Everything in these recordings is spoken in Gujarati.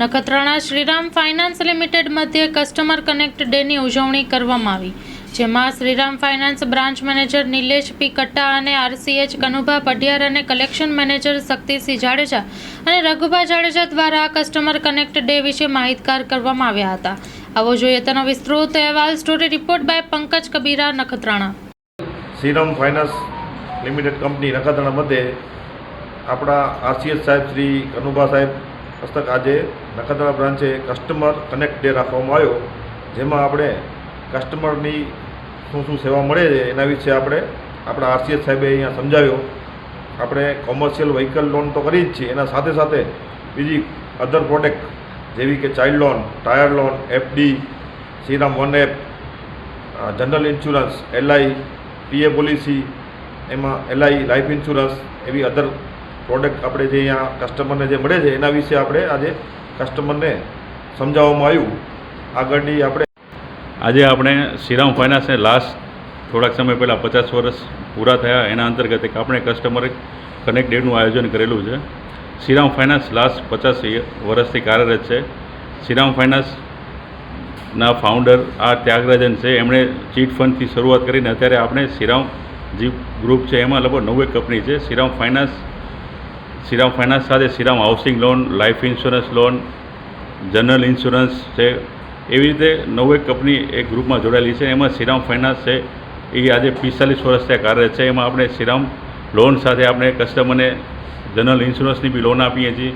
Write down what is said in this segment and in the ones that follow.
નખત્રાણા શ્રીરામ ફાઇનાન્સ લિમિટેડ મધ્યે કસ્ટમર કનેક્ટ ડેની ઉજવણી કરવામાં આવી, જેમાં Shriram finance branch manager Nilesh P Katta અને આરસીએચ કનુભા પઢિયાર અને કલેક્શન મેનેજર શક્તિસિંહ જાડેજા અને રઘુભા જાડેજા દ્વારા કસ્ટમર કનેક્ટ ડે વિશે માહિતગાર કરવામાં આવ્યા હતા. આવો જોઈએ તેનો વિસ્તૃત અહેવાલ, story report by Pankaj Kabira, Nakhatrana. Shriram finance limited company Nakhatrana મધ્યે આપણા આરસીએચ સાહેબ શ્રી કનુભા સાહેબ હસ્તક આજે નખત્રાણા બ્રાન્ચે કસ્ટમર કનેક્ટ ડે રાખવામાં આવ્યો, જેમાં આપણે કસ્ટમરની શું શું સેવા મળે છે એના વિશે આપણે આપણા આરસીએસ સાહેબે અહીંયા સમજાવ્યો. આપણે કોમર્શિયલ વ્હીકલ લોન તો કરી જ છીએ એના સાથે સાથે બીજી અધર પ્રોડક્ટ જેવી કે child loan tyre loan FD Shriram one app general insurance LI PA policy એમાં એલઆઈ લાઈફ ઇન્સ્યોરન્સ એવી અધર પ્રોડક્ટ આપણે જે અહીંયા કસ્ટમરને જે મળે છે, એના વિશે આપણે આજે કસ્ટમરને સમજાવવામાં આવ્યું. આગળની આપણે આજે આપણે શ્રીરામ ફાઇનાન્સને લાસ્ટ થોડાક સમય પહેલાં પચાસ વર્ષ પૂરા થયા, એના અંતર્ગત એક આપણે કસ્ટમર કનેક્ટ ડેનું આયોજન કરેલું છે. શ્રીરામ ફાઇનાન્સ લાસ્ટ પચાસ વર્ષથી કાર્યરત છે. શ્રીરામ ફાઇનાન્સના ફાઉન્ડર આ ત્યાગરાજન છે, એમણે ચીટ ફંડથી શરૂઆત કરીને અત્યારે આપણે શ્રીરામ જી ગ્રુપ છે, એમાં લગભગ નવ્વેક કંપની છે. શ્રીરામ ફાઇનાન્સ શ્રીરામ ફાઇનાન્સ સાથે Shriram housing loan, life insurance loan, general insurance છે. એવી રીતે નવ્વેક કંપની એક ગ્રુપમાં જોડાયેલી છે. એમાં શ્રીરામ ફાઇનાન્સ છે. એ આજે પિસ્તાલીસ વર્ષ ત્યાં કાર્યરત છે. એમાં આપણે શ્રીરામ લોન સાથે આપણે કસ્ટમરને જનરલ ઇન્સ્યોરન્સની બી લોન આપીએ છીએ.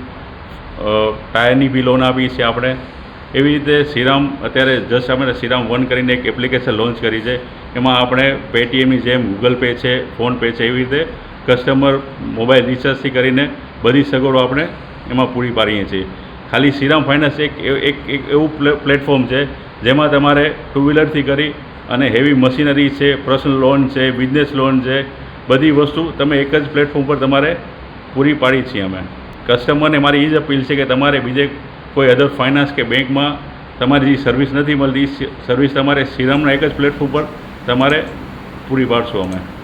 ટાયરની બી લોન આપીએ છીએ આપણે. એવી રીતે શ્રીરામ અત્યારે જસ્ટ આપણે શ્રીરામ વન કરીને એક એપ્લિકેશન લોન્ચ કરી છે. એમાં આપણે પેટીએમની જેમ ગૂગલ પે છે ફોનપે છે. એવી રીતે કસ્ટમર મોબાઈલ રિચાર્જથી કરીને બધી સગવડો આપણે એમાં પૂરી પાડીએ છીએ. ખાલી શ્રીરામ ફાઇનાન્સ એક એક એક એવું પ્લે- પ્લેટફોર્મ છે, જેમાં તમારે ટુ વ્હીલરથી કરી અને હેવી મશીનરી છે પર્સનલ લોન છે બિઝનેસ લોન છે, બધી વસ્તુ તમે એક જ પ્લેટફોર્મ પર તમારે પૂરી પાડી છીએ અમે. કસ્ટમરને મારી એ જ અપીલ છે કે તમારે બીજે કોઈ અધર ફાઇનાન્સ કે બેંકમાં તમારી જે સર્વિસ નથી મળતી સર્વિસ તમારે શ્રીરામના એક જ પ્લેટફોર્મ પર તમારે પૂરી પાડશું અમે.